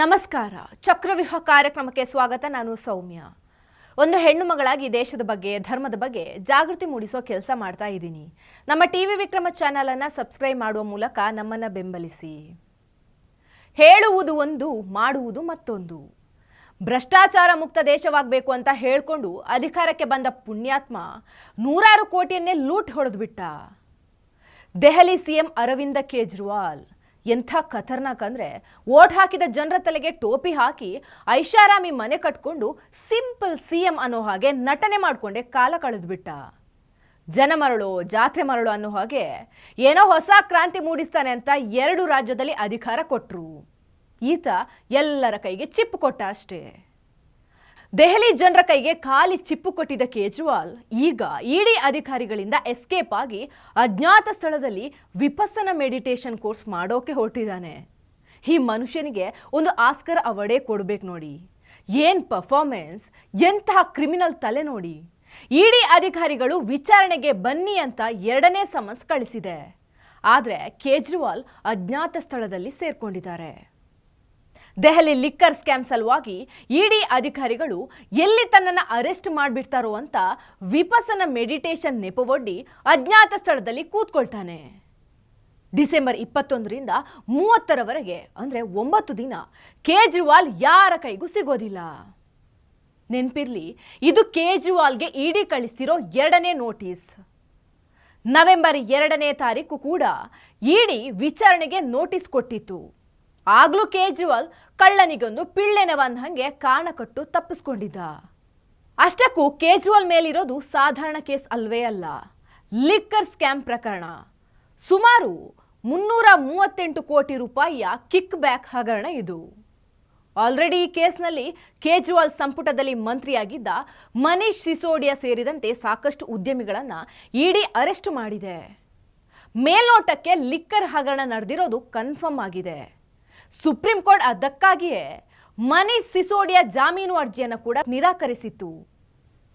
ನಮಸ್ಕಾರ. ಚಕ್ರವ್ಯೂಹ ಕಾರ್ಯಕ್ರಮಕ್ಕೆ ಸ್ವಾಗತ. ನಾನು ಸೌಮ್ಯ. ಒಂದು ಹೆಣ್ಣು ಮಗಳಾಗಿ ದೇಶದ ಬಗ್ಗೆ, ಧರ್ಮದ ಬಗ್ಗೆ ಜಾಗೃತಿ ಮೂಡಿಸೋ ಕೆಲಸ ಮಾಡ್ತಾ ಇದ್ದೀನಿ. ನಮ್ಮ ಟಿ ವಿ ವಿಕ್ರಮ ಚಾನಲ್ ಅನ್ನ ಸಬ್ಸ್ಕ್ರೈಬ್ ಮಾಡುವ ಮೂಲಕ ನಮ್ಮನ್ನ ಬೆಂಬಲಿಸಿ. ಹೇಳುವುದು ಒಂದು, ಮಾಡುವುದು ಮತ್ತೊಂದು. ಭ್ರಷ್ಟಾಚಾರ ಮುಕ್ತ ದೇಶವಾಗಬೇಕು ಅಂತ ಹೇಳಿಕೊಂಡು ಅಧಿಕಾರಕ್ಕೆ ಬಂದ ಪುಣ್ಯಾತ್ಮ ನೂರಾರು ಕೋಟಿಯನ್ನೇ ಲೂಟ್ ಹೊಡೆದ್ಬಿಟ್ಟ. ದೆಹಲಿ ಸಿಎಂ ಅರವಿಂದ ಕೇಜ್ರಿವಾಲ್. ಎಂಥ ಖತರ್ನಾಕ್ ಅಂದರೆ ಓಟ್ ಹಾಕಿದ ಜನರ ತಲೆಗೆ ಟೋಪಿ ಹಾಕಿ ಐಷಾರಾಮಿ ಮನೆ ಕಟ್ಕೊಂಡು ಸಿಂಪಲ್ ಸಿ ಎಂ ಅನ್ನೋ ಹಾಗೆ ನಟನೆ ಮಾಡಿಕೊಂಡೆ ಕಾಲ ಕಳೆದ್ಬಿಟ್ಟ ಜನ ಮರಳು, ಜಾತ್ರೆ ಮರಳು ಅನ್ನೋ ಹಾಗೆ ಏನೋ ಹೊಸ ಕ್ರಾಂತಿ ಮೂಡಿಸ್ತಾನೆ ಅಂತ ಎರಡು ರಾಜ್ಯದಲ್ಲಿ ಅಧಿಕಾರ ಕೊಟ್ಟರು ಈತ ಎಲ್ಲರ ಕೈಗೆ ಚಿಪ್ಪು ಕೊಟ್ಟ ಅಷ್ಟೇ. ದೆಹಲಿ ಜನರ ಕೈಗೆ ಖಾಲಿ ಚಿಪ್ಪು ಕೊಟ್ಟಿದ್ದ ಕೇಜ್ರಿವಾಲ್, ಈಗ ಇಡಿ ಅಧಿಕಾರಿಗಳಿಂದ ಎಸ್ಕೇಪ್ ಆಗಿ ಅಜ್ಞಾತ ಸ್ಥಳದಲ್ಲಿ ವಿಪಸ್ಸನ ಮೆಡಿಟೇಷನ್ ಕೋರ್ಸ್ ಮಾಡೋಕೆ ಹೊರಟಿದ್ದಾನೆ. ಈ ಮನುಷ್ಯನಿಗೆ ಒಂದು ಆಸ್ಕರ್ ಅವಾರ್ಡೇ ಕೊಡ್ಬೇಕು ನೋಡಿ. ಏನು ಪರ್ಫಾರ್ಮೆನ್ಸ್, ಎಂತಹ ಕ್ರಿಮಿನಲ್ ತಲೆ ನೋಡಿ. ಇಡಿ ಅಧಿಕಾರಿಗಳು ವಿಚಾರಣೆಗೆ ಬನ್ನಿ ಅಂತ ಎರಡನೇ ಸಮನ್ಸ್ ಕಳಿಸಿದೆ. ಆದರೆ ಕೇಜ್ರಿವಾಲ್ ಅಜ್ಞಾತ ಸ್ಥಳದಲ್ಲಿ ಸೇರ್ಕೊಂಡಿದ್ದಾರೆ. ದೆಹಲಿ ಲಿಕ್ಕರ್ ಸ್ಕ್ಯಾಮ್ ಸಲುವಾಗಿ ಇಡಿ ಅಧಿಕಾರಿಗಳು ಎಲ್ಲಿ ತನ್ನನ್ನು ಅರೆಸ್ಟ್ ಮಾಡಿಬಿಡ್ತಾರೋ ಅಂತ ವಿಪಸನ ಮೆಡಿಟೇಷನ್ ನೆಪವೊಡ್ಡಿ ಅಜ್ಞಾತ ಸ್ಥಳದಲ್ಲಿ ಕೂತ್ಕೊಳ್ತಾನೆ. ಡಿಸೆಂಬರ್ ಇಪ್ಪತ್ತೊಂದರಿಂದ ಮೂವತ್ತರವರೆಗೆ, ಅಂದರೆ ಒಂಬತ್ತು ದಿನ, ಕೇಜ್ರಿವಾಲ್ ಯಾರ ಕೈಗೂ ಸಿಗೋದಿಲ್ಲ. ನೆನಪಿರ್ಲಿ, ಇದು ಕೇಜ್ರಿವಾಲ್ಗೆ ಇಡಿ ಕಳಿಸ್ತಿರೋ ಎರಡನೇ ನೋಟಿಸ್. ನವೆಂಬರ್ ಎರಡನೇ ತಾರೀಕು ಕೂಡ ಇಡಿ ವಿಚಾರಣೆಗೆ ನೋಟಿಸ್ ಕೊಟ್ಟಿತ್ತು. ಆಗ್ಲೂ ಕೇಜ್ರಿವಾಲ್ ಕಳ್ಳನಿಗೊಂದು ಪಿಳ್ಳೆನವಂದ ಹಂಗೆ ಹಾಗೆ ಕಾಣಕಟ್ಟು ತಪ್ಪಿಸ್ಕೊಂಡಿದ್ದ. ಅಷ್ಟಕ್ಕೂ ಕೇಜ್ರಿವಾಲ್ ಮೇಲಿರೋದು ಸಾಧಾರಣ ಕೇಸ್ ಅಲ್ವೇ ಅಲ್ಲ. ಲಿಕ್ಕರ್ ಸ್ಕ್ಯಾಮ್ ಪ್ರಕರಣ. ಸುಮಾರು ಮುನ್ನೂರ ಮೂವತ್ತೆಂಟು ಕೋಟಿ ರೂಪಾಯಿಯ ಕಿಕ್ ಬ್ಯಾಕ್ ಹಗರಣ ಇದು. ಆಲ್ರೆಡಿ ಈ ಕೇಸ್ನಲ್ಲಿ ಕೇಜ್ರಿವಾಲ್ ಸಂಪುಟದಲ್ಲಿ ಮಂತ್ರಿಯಾಗಿದ್ದ ಮನೀಶ್ ಸಿಸೋಡಿಯಾ ಸೇರಿದಂತೆ ಸಾಕಷ್ಟು ಉದ್ಯಮಿಗಳನ್ನು ಇಡಿ ಅರೆಸ್ಟ್ ಮಾಡಿದೆ. ಮೇಲ್ನೋಟಕ್ಕೆ ಲಿಕ್ಕರ್ ಹಗರಣ ನಡೆದಿರೋದು ಕನ್ಫರ್ಮ್ ಆಗಿದೆ. ಸುಪ್ರೀಂ ಕೋರ್ಟ್ ಅದಕ್ಕಾಗಿಯೇ ಮನೀಶ್ ಸಿಸೋಡಿಯಾ ಜಾಮೀನು ಅರ್ಜಿಯನ್ನು ಕೂಡ ನಿರಾಕರಿಸಿತ್ತು.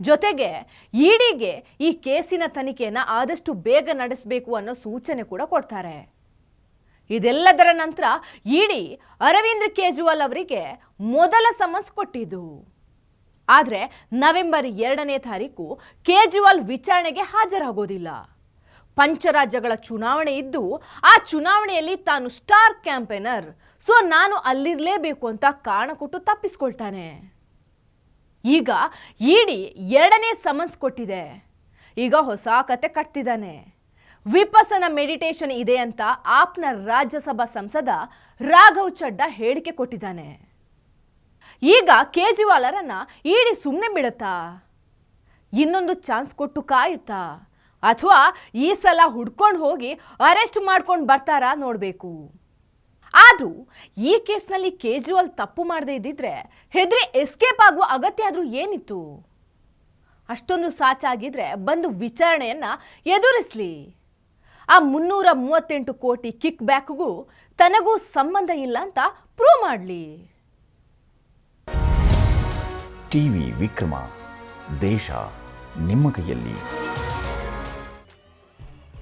ಜೊತೆಗೆ ಇಡಿಗೆ ಈ ಕೇಸಿನ ತನಿಖೆಯನ್ನು ಆದಷ್ಟು ಬೇಗ ನಡೆಸಬೇಕು ಅನ್ನೋ ಸೂಚನೆ ಕೂಡ ಕೊಡ್ತಾರೆ. ಇದೆಲ್ಲದರ ನಂತರ ಇಡಿ ಅರವಿಂದ್ ಕೇಜ್ರಿವಾಲ್ ಅವರಿಗೆ ಮೊದಲ ಸಮನ್ಸ್ ಕೊಟ್ಟಿದ್ದು. ಆದರೆ ನವೆಂಬರ್ ಎರಡನೇ ತಾರೀಕು ಕೇಜ್ರಿವಾಲ್ ವಿಚಾರಣೆಗೆ ಹಾಜರಾಗೋದಿಲ್ಲ. ಪಂಚರಾಜ್ಯಗಳ ಚುನಾವಣೆ ಇದ್ದು, ಆ ಚುನಾವಣೆಯಲ್ಲಿ ತಾನು ಸ್ಟಾರ್ ಕ್ಯಾಂಪೇನರ್. ಸೊ, ನಾನು ಅಲ್ಲಿರಲೇಬೇಕು ಅಂತ ಕಾರಣ ಕೊಟ್ಟು ತಪ್ಪಿಸ್ಕೊಳ್ತಾನೆ. ಈಗ ಇಡಿ ಎರಡನೇ ಸಮನ್ಸ್ ಕೊಟ್ಟಿದೆ. ಈಗ ಹೊಸ ಕತೆ ಕಟ್ತಿದ್ದಾನೆ. ವಿಪಸನ ಮೆಡಿಟೇಷನ್ ಇದೆ ಅಂತ ಆಪ್ನ ರಾಜ್ಯಸಭಾ ಸಂಸದ ರಾಘವ್ ಚಡ್ಡಾ ಹೇಳಿಕೆ ಕೊಟ್ಟಿದ್ದಾನೆ. ಈಗ ಕೇಜ್ರಿವಾಲರನ್ನ ಇಡಿ ಸುಮ್ಮನೆ ಬಿಡುತ್ತಾ? ಇನ್ನೊಂದು ಚಾನ್ಸ್ ಕೊಟ್ಟು ಕಾಯುತ್ತಾ? ಅಥವಾ ಈ ಸಲ ಹುಡ್ಕೊಂಡು ಹೋಗಿ ಅರೆಸ್ಟ್ ಮಾಡ್ಕೊಂಡು ಬರ್ತಾರಾ ನೋಡಬೇಕು. ಆದರೂ ಈ ಕೇಸ್ನಲ್ಲಿ ಕೇಜ್ರಿವಾಲ್ ತಪ್ಪು ಮಾಡದೇ ಇದ್ದಿದ್ರೆ ಹೆದರಿ ಎಸ್ಕೇಪ್ ಆಗುವ ಅಗತ್ಯ ಆದರೂ ಏನಿತ್ತು? ಅಷ್ಟೊಂದು ಸಾಚಾಗಿದ್ರೆ ಬಂದು ವಿಚಾರಣೆಯನ್ನು ಎದುರಿಸಲಿ. ಆ ಮುನ್ನೂರ ಮೂವತ್ತೆಂಟು ಕೋಟಿ ಕಿಕ್ ಬ್ಯಾಕ್ಗೂ ತನಗೂ ಸಂಬಂಧ ಇಲ್ಲ ಅಂತ ಪ್ರೂವ್ ಮಾಡಲಿ. ಟಿವಿ ವಿಕ್ರಮ, ದೇಶ ನಿಮ್ಮ ಕೈಯಲ್ಲಿ.